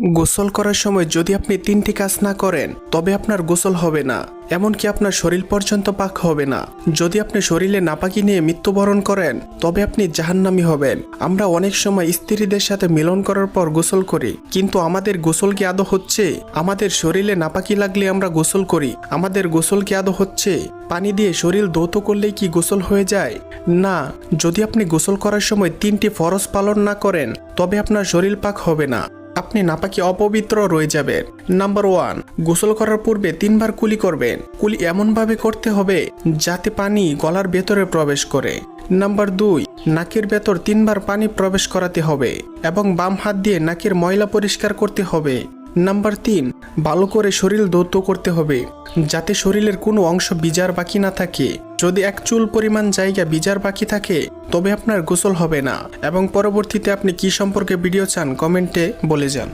গোসল করার সময় যদি আপনি তিনটি কাজ না করেন, তবে আপনার গোসল হবে না। এমনকি আপনার শরীর পর্যন্ত পাক হবে না। যদি আপনি শরীরে নাপাকি নিয়ে মৃত্যুবরণ করেন, তবে আপনি জাহান্নামি হবেন। আমরা অনেক সময় স্ত্রীদের সাথে মিলন করার পর গোসল করি, কিন্তু আমাদের গোসল কি আদৌ হচ্ছে? আমাদের শরীরে নাপাকি লাগলে আমরা গোসল করি। আমাদের গোসল কি আদৌ হচ্ছে? পানি দিয়ে শরীর দৌত করলেই কি গোসল হয়ে যায়? না, যদি আপনি গোসল করার সময় তিনটি ফরজ পালন না করেন, তবে আপনার শরীর পাক হবে না। আপনি নাপাকি অপবিত্র রয়ে যাবেন। নাম্বার ওয়ান গোসল করার পূর্বে তিনবার কুলি করবেন। কুলি এমনভাবে করতে হবে যাতে পানি গলার ভেতরে প্রবেশ করে। নাম্বার দুই, নাকের ভেতর তিনবার পানি প্রবেশ করাতে হবে এবং বাম হাত দিয়ে নাকের ময়লা পরিষ্কার করতে হবে। নাম্বার তিন, ভালো করে শরীর দৌত করতে হবে, যাতে শরীরের কোনো অংশ বিজার বাকি না থাকে। যদি এক চুল পরিমাণ জায়গা বিজার বাকি থাকে, তবে আপনার গোসল হবে না। এবং পরবর্তীতে আপনি কি সম্পর্কে ভিডিও চান, কমেন্টে বলে যান।